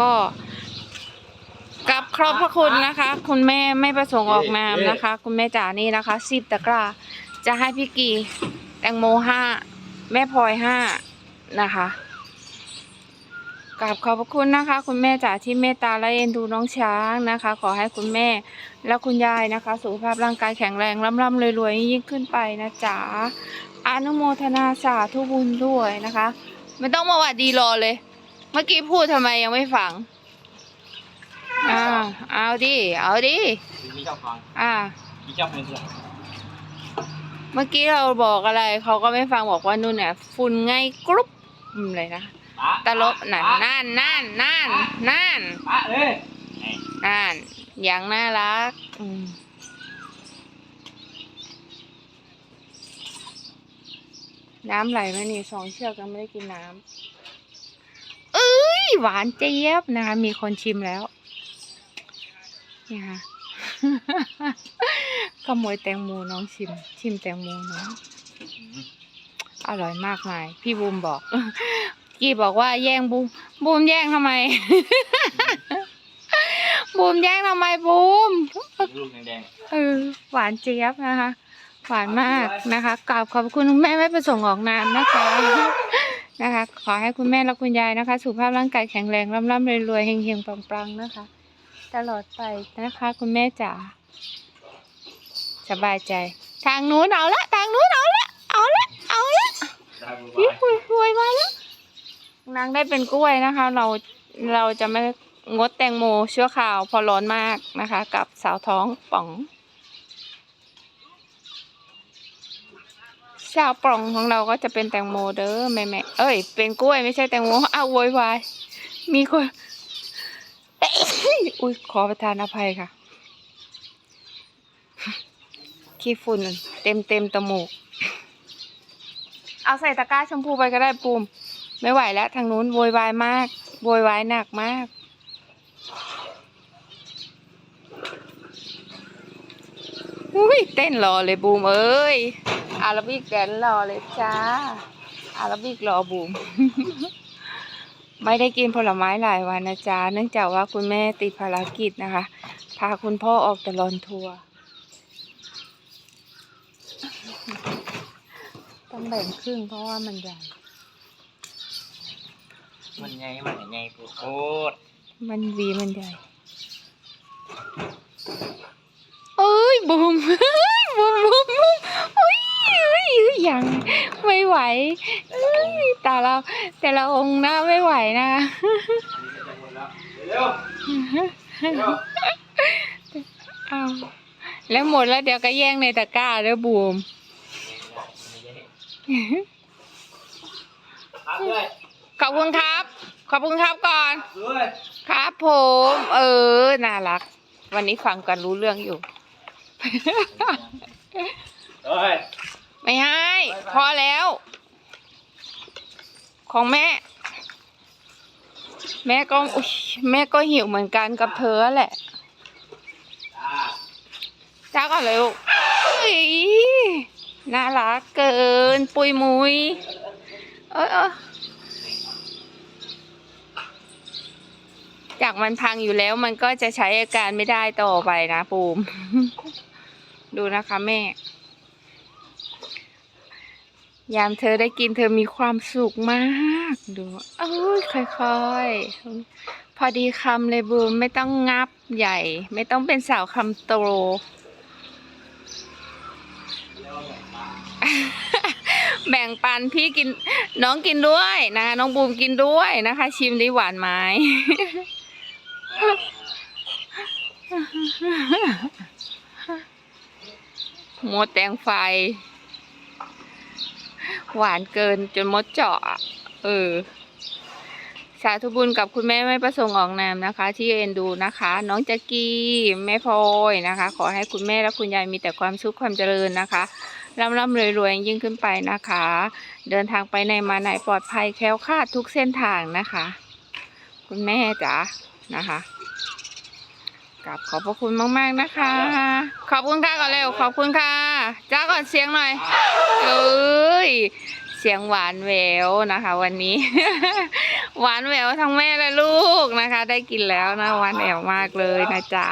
ก็กับครอบพระคุณนะคะ คุณแม่ไม่ประสงค์ออกนามนะคะ คุณแม่จ๋านี่นะคะสิบตะกร้าจะให้พี่กีแตงโมห้าแม่พลอยห้านะคะกราบขอบพระคุณนะคะ คุณแม่จ๋าที่เมตตาและเอ็นดูน้องช้างนะคะ ขอให้คุณแม่และคุณยายนะคะ สุขภาพร่างกายแข็งแรงร่ำร่ำรวยรวยยิ่งขึ้นไปนะจ๋าอนุโมทนาสาธุบุญด้วยนะคะ ไม่ต้องมาหวัดดีรอเลย เมื่อกี้พูดทำไมยังไม่ฟังอ่าเอาดิเอาดิมีชอบฟังอ่ามีชอบเป็นเสือเมื่อกี้เราบอกอะไรเขาก็ไม่ฟังบอกว่านู่นเนี่ยฝุ่นไงกรุ๊ปอืมเลยนะตลบนั่นนั่นนั่นนั่นนั่นปะเลยนี่นั่นอย่างน่ารักอืมน้ำไหลไหมนี่สองเชือกยังไม่ได้กินน้ำเอ้ย หวานเจี๊ยบนะคะ มีคนชิมแล้วเนี่ยค่ะขโมยแตงโมน้องชิม ชิมแตงโมน้องอร่อยมากมาย พี่บูมบอก กี้บอกว่าแย่งบูมบูมแย่งทำไม บูมแย่งทำไมบูมลูกแดงเออหวานเจี๊ยบนะคะ หวานมากนะคะกราบขอบคุณคุณแม่ไม่ประสงค์ออกนามนะคะ นะคะ ขอให้คุณแม่และคุณยายนะคะ สุขภาพร่างกายแข็งแรงร่ำร่ำรวยรวยๆเฮงเฮงปังปังๆนะคะ ตลอดไปนะคะ คุณแม่จ๋าสบายใจ ทางนู้นเอาละทางนู้นเอาละเอาละเอาละๆได้พี่บ๊ายคุยมาแล้วนางได้เป็นกล้วยนะคะ เราเราจะไม่งดแตงโมชั่วคราวพอร้อนมากนะคะ กับสาวท้องป่อง ชาวปล่องของเราก็จะเป็นแตงโมเด้อแม่แม่เอ้ย เป็นกล้วยไม่ใช่แตงโมอ้าวโวยวายมีคน อุ้ยขอประทานอภัยค่ะ ขี้ฝุ่นเต็มเต็มๆตมูก เอาใส่ตะกร้าชมพูไปก็ได้ปูม ไม่ไหวแล้ว ทางนู้นโวยวายมาก โวยวายหนักมาก อุ้ยเต้นรอเลยบูมเอ้ยอาราบิกแดนรอเลยจ้า อาราบิกรอบูม ไม่ได้กินผลไม้หลายวันนะจ๊ะเนื่องจากว่าคุณแม่ติดภารกิจนะคะ พาคุณพ่อออกตะลอนทัวร์ต้องแบ่งครึ่งเพราะว่ามันใหญ่ มันไงมันไงปูโคตรมันวีมันใหญ่ เอ้ยบูมเฮ้ยบูมบูมบูมเอ้ยเอ้ยเอ้ยยังไม่ไหวเอ้ยแต่เราแต่ละองค์นะไม่ไหวนะเร็วเร็วเอาแล้วหมดแล้วเดี๋ยวก็แย่งในตะกร้าแล้วบูมพักเลยขอบคุณครับ ขอบคุณครับก่อนด้วยครับผม เออ น่ารัก วันนี้ฟังกันรู้เรื่องอยู่ เฮ้ยไม่ให้ พอแล้ว ของแม่ แม่ก็อุ๊ยแม่ก็หิวเหมือนกันกับเธอแหละจ้าจ้าก่อนเลยลูกอุ๊ยน่ารักเกิน ปุยมุยเออเออจากมันพังอยู่แล้วมันก็จะใช้อาการไม่ได้ต่อไปนะปูม ดูนะคะแม่ ยามเธอได้กินเธอมีความสุขมาก ดูเอ้ยค่อยๆ พอดีคำเลยบูมไม่ต้องงับใหญ่ ไม่ต้องเป็นสาวคำโต แบ่งปันพี่กินน้องกินด้วยนะคะน้องบูมกินด้วยนะคะ ชิมดิหวานไหม มดแตงไฟ หวานเกินจนมดเจาะ เออ สาธุบุญกับคุณแม่ไม่ประสงค์ออกนามนะคะ ที่เอ็นดูนะคะ น้องจักกี้แม่พลอยนะคะ ขอให้คุณแม่และคุณยายมีแต่ความสุขความเจริญนะคะร่ำร่ำรวยรวยยิ่งขึ้นไปนะคะ เดินทางไปไหนมาไหนปลอดภัยแคล้วคลาดทุกเส้นทางนะคะ คุณแม่จ๋านะคะ กราบขอบพระคุณมากๆนะคะ ขอบคุณค่ะก่อนเร็วขอบคุณค่ะ จ้าก่อนเสียงหน่อย เอ้ย เสียงหวานแหววนะคะ วันนี้ หวานแหววทั้งแม่และลูกนะคะ ได้กินแล้วนะหวานแหวมากเลยนะจ๊ะ